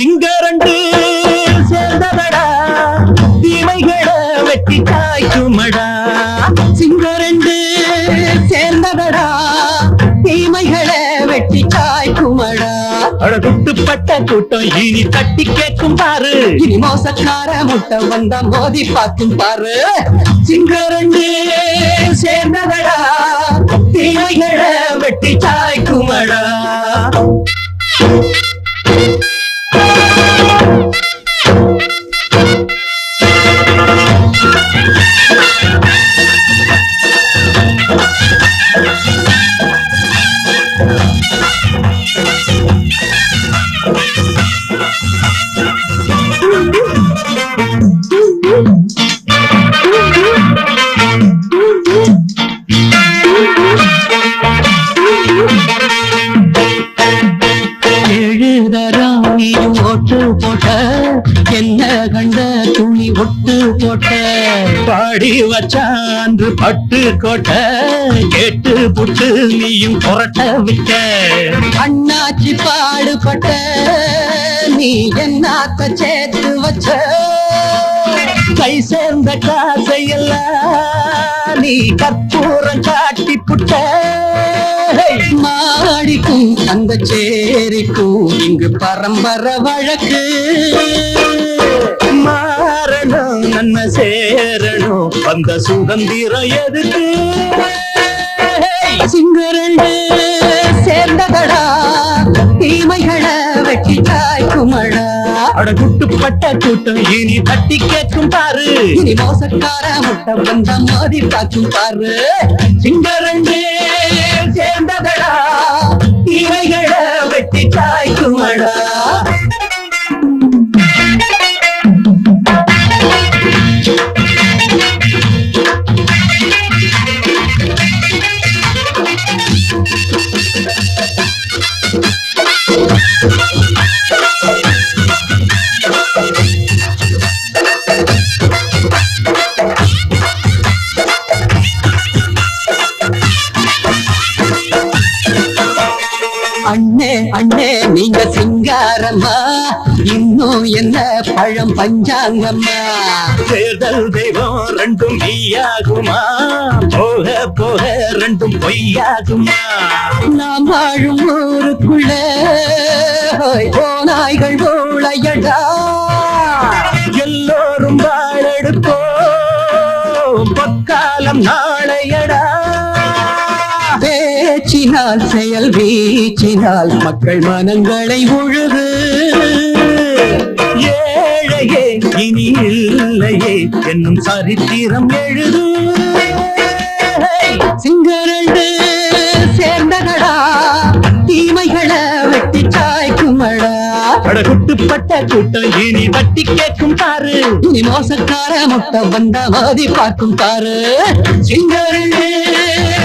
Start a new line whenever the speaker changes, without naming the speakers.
சிங்கரண்டு சேர்ந்ததடா தீமைகளை வெட்டி காய்க்குமடா.
சிங்கரண்டு சேர்ந்ததடா தீமைகளை வெட்டி காய்க்குமடா.
குட்டுப்பட்ட கூட்டம் இனி தட்டி கேட்கும் பாரு.
இனி மோசக்கார முட்டை வந்த மோதி பார்க்கும் பாரு.
சிங்கரண்டு சேர்ந்ததடா தீமைகளை வெட்டி காய்க்குமடா.
ஒட்டு போட்ட.
பாடி வச்சான்று பட்டு கோட்டை. கேட்டு புட்டு நீயும் புரட்ட விட்ட.
அண்ணாச்சி பாடுபட்ட நீ என்னாத்த சேர்த்து வச்ச?
கை சேர்ந்த காசையெல்லாம் நீ கற்பூரம் காட்டி புட்ட.
மாடிக்கும் அந்த சேரிக்கும் இங்கு பரம்பரை வழக்கு.
என்ன சேரணும். அந்த சுதந்திரம் எதுக்கு
சிங்கரண்டு சேர்ந்ததடா. தீமைகளை வெட்டி காய்க்குமடா
அடகுட்டுப்பட்ட கூட்டம் இனி தட்டி கேட்கும் பாரு.
இனி மோசக்கார முட்டை வந்த மோதி பார்க்கும் பாரு.
சிங்கரண்டு
அண்ணே அண்ணே நீங்க சிங்காரம்மா இன்னும் என்ன பழம் பஞ்சாங்கம்மா?
தேர்தல் தெய்வம் ரெண்டும் மெய்யாகுமா போக போக ரெண்டும் பொய்யாகுமா?
நாம் வாழும் ஊருக்குள்ள ஓநாய்கள் ஊழையடா
எல்லோரும் வாழெடுப்போம். பொற்காலம் நாளையடா.
பேச்சினால் செயல் வீச்சினால் மக்கள் மனங்களை உழுது.
ஏழையே இனி இல்லையே என்னும் சரித்திரம் எழுது.
சிங்கரண்டு சேர்ந்தகடா தீமைகளை வெட்டி சாய்க்குமடா.
அடகுட்டுப்பட்ட கூட்டம் இனி தட்டி கேட்கும் பாரு.
இனி மோசக்கார முட்டை வந்த மோதி பார்க்கும் பாரு.
சிங்கரே சேர்ந்ததடா